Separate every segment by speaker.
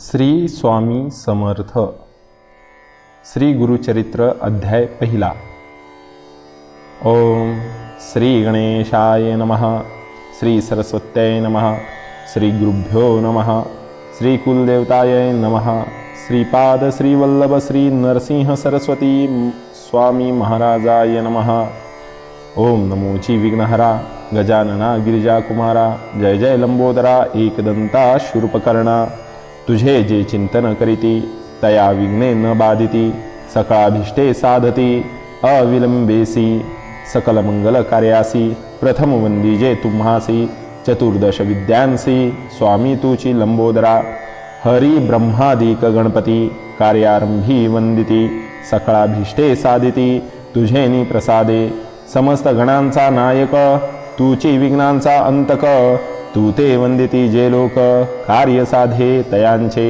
Speaker 1: श्री स्वामी समर्थ. श्री गुरुचरित्र अध्याय पहिला. ओम श्री गणेशाय नमः श्री सरस्वत्याय नमः श्री गुरुभ्यो नमः श्री कुलदेवताय नमः श्रीपाद श्रीवल्लभ श्री नरसिंह सरस्वती स्वामी महाराजाय नमः. ओम नमोची विघ्नहरा गजानना गिरिजाकुमारा जय जय लंबोदरा एकदंता शूर्पकर्णा. तुझे जे चिंतन करीती तया विघ्ने न बाधिती सकळाभिष्टे साधती अविलंबेसी सकल मंगल कार्यासी प्रथम तुम्हासी चतुर्दश विद्यांसी स्वामी तुची लंबोदरा हरी ब्रह्मादिक गणपती कार्यारंभी वंदिती सकळाभिष्टे साधिती तुझेनी प्रसादे समस्त गणांचा नायक तुची विघ्नांचा अंतक तू ते वंदिती जे लोक कार्य साधे तयांचे.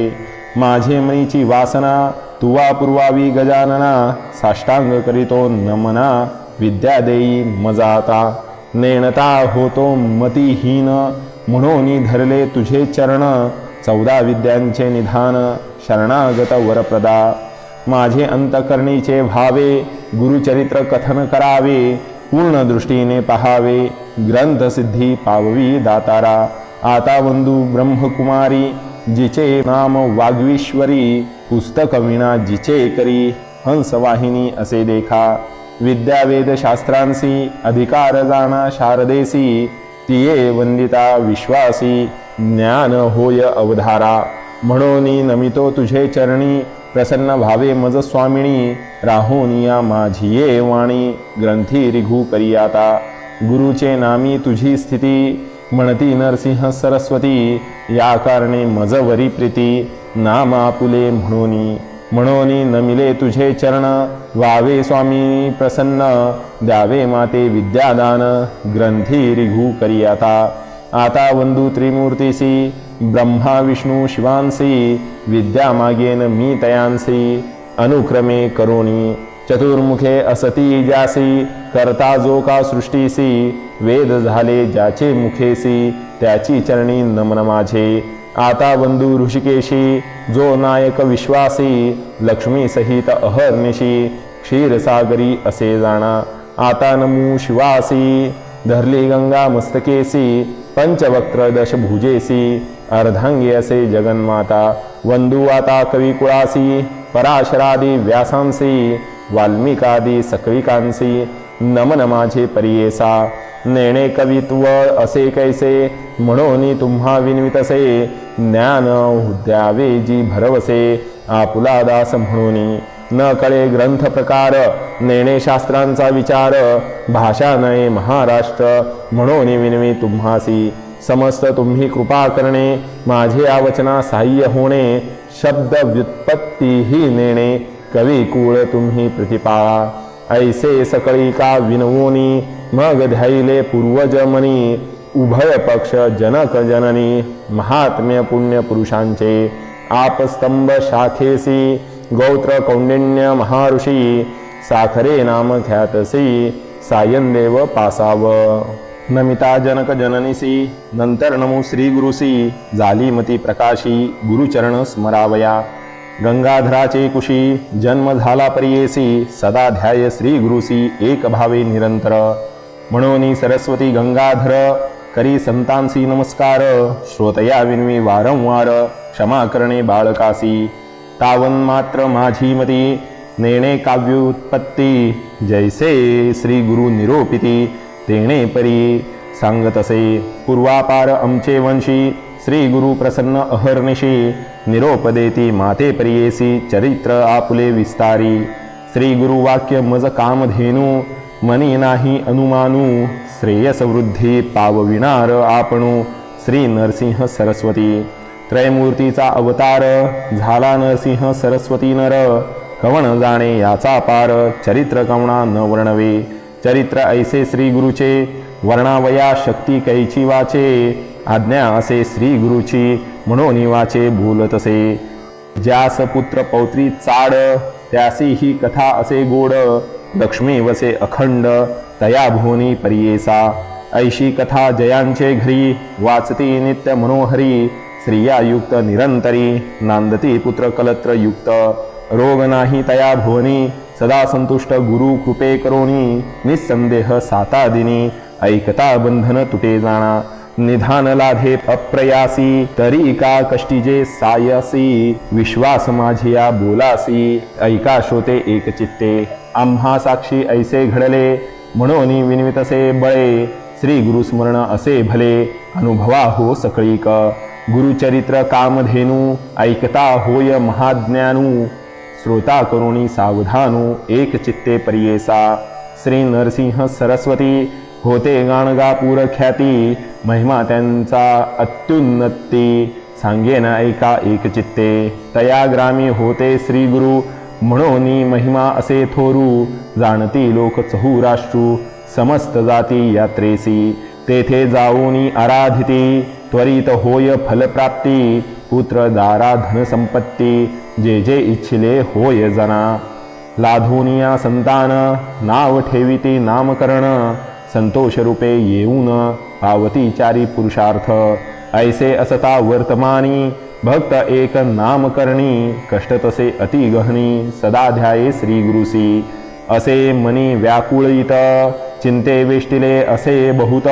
Speaker 1: माझे मनीची वासना तुवा पुरवावी गजानना साष्टांग करीतो नमना विद्या देई मजाता. नेणता होतो मतीहीन म्हणून धरले तुझे चरण चौदा विद्यांचे निधान शरणागत वरप्रदा. माझे अंतकरणीचे भावे गुरुचरित्र कथन करावे पूर्ण दृष्टीने पहावे ग्रंथसिद्धी पाववी दातारा। आता बंधू ब्रह्मकुमारी जिचे नाम वाग्विश्वरी पुस्तकविणा जिचे करी। हंसवाहिनी असे देखा। विद्यावेदशास्त्रांसी अधिकार जाणा शारदेसी तिये वंदिता विश्वासी ज्ञान होय अवधारा। म्हणून नमितो तुझे चरणी प्रसन्न भावे मज स्वामिनी राहोनिया माझिये वाणी ग्रंथी रिघू करी आता. गुरुचे नामी तुझी स्थिती म्हणती नरसिंह सरस्वती या कारणे मजवरी प्रीती नाम आपुले म्हणूनी. न नमिले तुझे चरण वावे स्वामी प्रसन्न द्यावे माते विद्यादान ग्रंथी रिघू करी आता. आता वंदू त्रिमूर्तीसी ब्रह्मा विष्णू शिवांसी विद्यामागेन मी तयांसी अनुक्रमे करोणी चतुर्मुखे असती ज्यासी करता जो का सृष्टीसी वेद झाले ज्याचे मुखेसी त्याची चरणी नमन माझे. आता बंधू ऋषिकेशी जो नायक विश्वासी लक्ष्मी सहित अहर्निशी क्षीरसागरी असे जाणा. आता नमू शिवासी धरली गंगा मस्तकेसी पंचवक्त्र दशभुजेसी अर्धांगी असे जगन्माता वंदुवाता कविकुळासी पराशरादी व्यासांसी वाल्मिकादी सकळिकांसी नमन माझे परियेसा नेणे कवित्व असे कैसे म्हणून तुम्हा विनवितसे ज्ञान द्यावे जी भरवसे आपुला दास म्हणून। न कळे ग्रंथ प्रकार नेणे शास्त्रांचा विचार भाषा नये महाराष्ट्र म्हणून विनवी तुम्हासी समस्त तुम्ही कृपा करणे माझे आवचना साह्य होणे शब्द व्युत्पत्तीही नेणे कवी कुळ तुम्ही प्रतिपाळा ऐसे सकळी का विनवोनी मग ध्याईले पूर्वज मनी उभय पक्ष जनक जननी महात्म्य पुण्य पुरुषांचे आपस्तंभ शाखेसी गौत्र कौंडिण्य महाऋषी साखरे नाम ख्यातसी सायनदेव पासाव। नमिता जनक जननिसी नंतर नमो श्री गुरुसी जालीमती प्रकाशी गुरुचरण स्मरावया। गंगाधराचे कुशी जन्म झाला परियेसी सदा ध्याय श्री गुरुसी एक भावे निरंतर। म्हणून सरस्वती गंगाधर करी संतांसी नमस्कार। श्रोतया विनवी वारंवार क्षमा करणे बाळकासी। तावन मात्र माझी मती. नेणे काव्योत्पत्ती. जैसे श्री गुरु निरोपिती. तेणे परी. सांगत असे पूर्वापार आमचे वंशी. श्री गुरु प्रसन्न अहर्निशी. निरोप देती माते परियेसी. चरित्र आपुले विस्तारी. श्री गुरु वाक्य मज कामधेनू. मनी नाही अनुमानू. श्रेयस वृद्धी पावविणार आपणू. श्री नरसिंह सरस्वती. त्रयमूर्तीचा अवतार झाला नरसिंह सरस्वती नर कवण जाणे याचा पार चरित्र कवणा न वर्णवे. चरित्र ऐसे श्री गुरुचे वर्णावया शक्ती कैची वाचे. आज्ञा असे श्री गुरुची म्हणून वाचे बोलतसे ज्यास पुत्र पौत्री चाड त्यासी ही कथा असे गोड. लक्ष्मी वसे अखंड तया भुवनी परियेसा. ऐशी कथा जयांचे घरी वाचती नित्य मनोहरी. स्त्रियायुक्त निरंतरी नांदती पुत्र कलत्र युक्त रोग नाही तया भुवनी सदा संतुष्ट गुरु कृपे करोनी निसंदेह साता दिनी ऐकता बंधन तुटे जाणा निधान लाभे अप्रयासी तरी का कष्टीजे सायसी विश्वास माझिया बोलासी ऐका श्रोते एक चित्ते आम्हा साक्षी ऐसे घडले म्हणून विनवितसे बळे श्री गुरुस्मरण असे भले अनुभवा हो सकळीक गुरुचरित्र कामधेनू ऐकता होय महाज्ञानू। श्रोता करुणी सावधानू एक चित्ते परियेसा। श्री नरसिंह सरस्वती होते गाणगापूर ख्याती। महिमा त्यांचा अत्युन्नती। सांगेन ऐका एक चित्ते। तया ग्रामी होते श्री गुरु। म्हणून महिमा असे थोरू। जाणती लोक चहुराष्ट्रू समस्त जाती यात्रेसी। तेथे जाऊनी आराधिती। त्वरित होय फलप्राप्ती पुत्र दारा धनसंपत्ती जे जे इच्छिले होय जना। लाधोनिया संतान नाव ठेविती नामकरण संतोष रूपे येऊन पावती चारी पुरुषार्थ। ऐसे असता वर्तमानी भक्त एक नामकरणी कष्ट तसे अति सदा ध्याये श्री गुरुसी असे मनी व्याकुळित चिंते वेष्टिले असे बहुत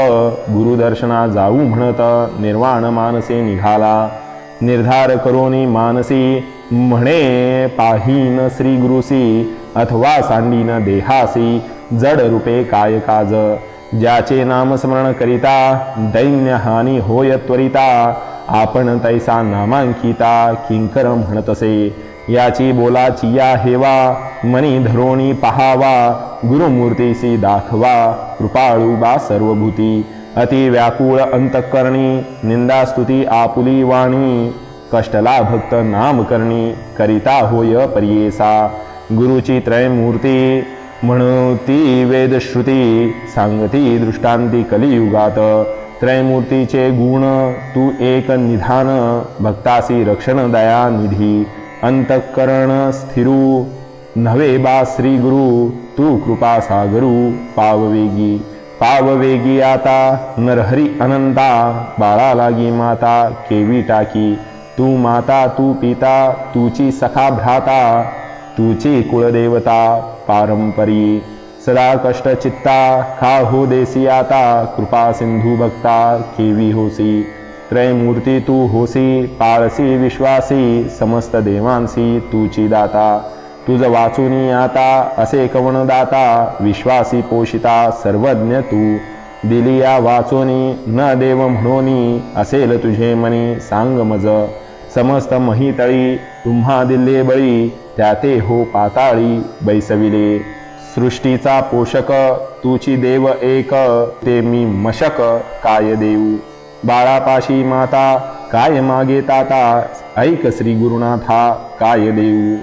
Speaker 1: गुरुदर्शना जाऊ म्हणत निर्वाण मानसे निघाला. निर्धार करोनी मानसी म्हणे पाहीन श्री गुरुसी अथवा सांडीन देहासी जड रूपे काय काज. ज्याचे नामस्मरण करिता दैन्य हानी होय त्वरिता आपण तैसा नामांकिता किंकर म्हणतसे. याची बोलाची या हेवा मनी धरोणी पहावा गुरुमूर्तीसी दाखवा कृपाळू बा सर्वभूती अति व्याकुळ अंतःकरणी निंदास्तुती आपुली वाणी कष्टला भक्त नाम करणी करिता होय परियेसा गुरुची त्रयमूर्ती म्हणती वेदश्रुती सांगती दृष्टांती कलियुगात त्रयमूर्तीचे गुण तू एक निधान भक्तासी रक्षण दया निधी अंतःकरण स्थिरू नव्हे बा श्री गुरु तू कृपा सागरू पाववेगी पाववेगी आता नरहरी अनंता बाळा लागी माता केवी टाकी तू माता तू पिता तुची सखा भ्राता तुची कुळदेवता पारंपरी सदा कष्ट चित्ता खा हो देसी आता कृपा सिंधू भक्ता केवी होसी त्रयमूर्ती तू होसी पाळसी विश्वासी समस्त देवांसी तुची दाता तुझ वाचुनी आता असे कवण दाता विश्वासी पोषिता सर्वज्ञ तू. दिली या वाचोनी न देव म्हणोनी असेल तुझे मनी सांग मज. समस्त महितळी तुम्हा दिल्ले बळी त्या ते हो पाताळी बैसविले. सृष्टीचा पोषक तुची देव एक ते मी मशक काय देऊ. बाळापाशी माता काय मागे ताता? ऐक श्री गुरुनाथा काय देऊ?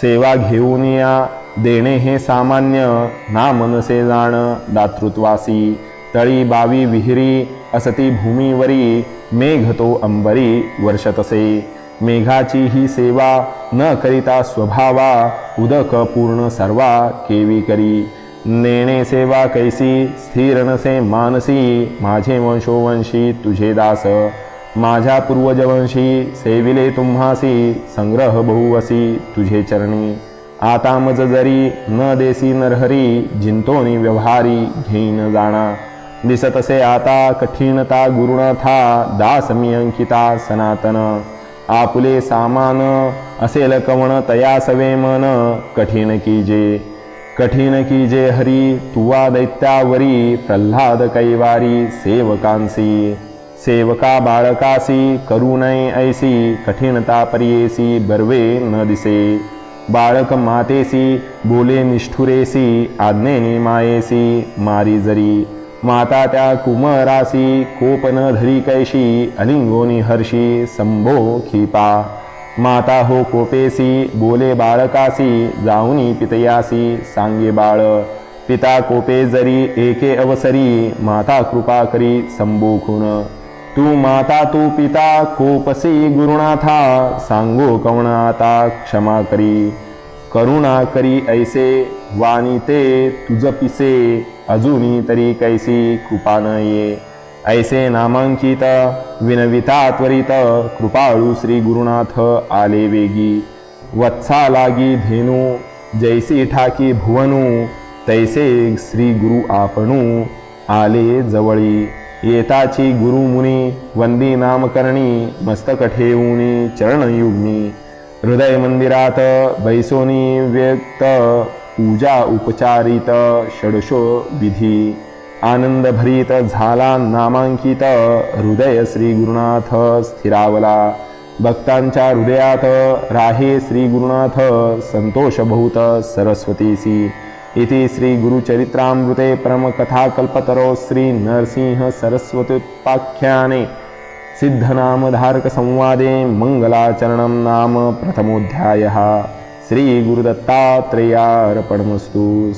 Speaker 1: सेवा घेऊन या देणे हे सामान्य ना मनसे जाण दातृत्वासी. तळी बावी विहिरी असती भूमीवरी मेघ तो अंबरी वर्षतसे. मेघाची ही सेवा न करिता स्वभावा उदक पूर्ण सर्वा केवी करी. नेणे सेवा कैसी स्थिर नसे मानसी माझे वंशोवंशी तुझे दास माझ्या पूर्वजवंशी सेविले तुम्हासी संग्रह बहुवसी तुझे चरणी. आता मज जरी न देसी नरहरी जिंतोनी व्यवहारी घेईन जाणा. दिसतसे आता कठीणता गुरुनाथा दास मी अंकिता सनातन. आपुले सामान असेल कवण तया सवे मन कठीण की जे कठीण कीजे हरी तुवा दैत्यावरी प्रल्हाद कैवारी सेवकांसी। सेवका बाळकासी करुणै ऐसी कठीणता परियेसी बर्वे न दिसे। बाळक मातेसी बोले निष्ठुरेसी आज्ञेनी मायेसी मारी जरी। माता त्या कुमरासी कोप न धरी कैशी अलिंगोनी हर्षी संभो खिपा। माता हो कोपेसी बोले बाळकासी जाऊनी पितयासी सांगे बाळ. पिता कोपे जरी एके अवसरी माता कृपा करी संबोखुण तू माता तू पिता कोपसी गुरुनाथा सांगो कवणाता क्षमा करी. करुणा करी ऐसे वाणी ते तुझ पिसे अजूनी तरी कैसी कृपा न ये ऐसे नामांकित विनविता त्वरित कृपाळू श्री गुरुनाथ आले वेगी वत्सा लागी धेनू जैसी ठाकी भुवनू तैसे श्री गुरु आपणू आले जवळी। येताची गुरुमुनी वंदी नामकरणी मस्तक ठेवूनी चरणयुग्मी। हृदय मंदिरात बैसोनी व्यक्त पूजा उपचारित षडशो विधी। आनंद भरीत झाला नामांकित हृदय श्री गुरुनाथ स्थिरावला। भक्तांच्या हृदयात राहे श्री गुरुनाथ संतोषभूत सरस्वतीसी इति श्री गुरुचरित्रामृते परमकथाकल्पतरो श्री नरसिंह सरस्वत्युत्पाख्याने सिद्धनामधारकसंवादे मङ्गलाचरणं नाम प्रथमोऽध्यायः। श्रीगुरुदत्तात्रेयार्पणमस्तु।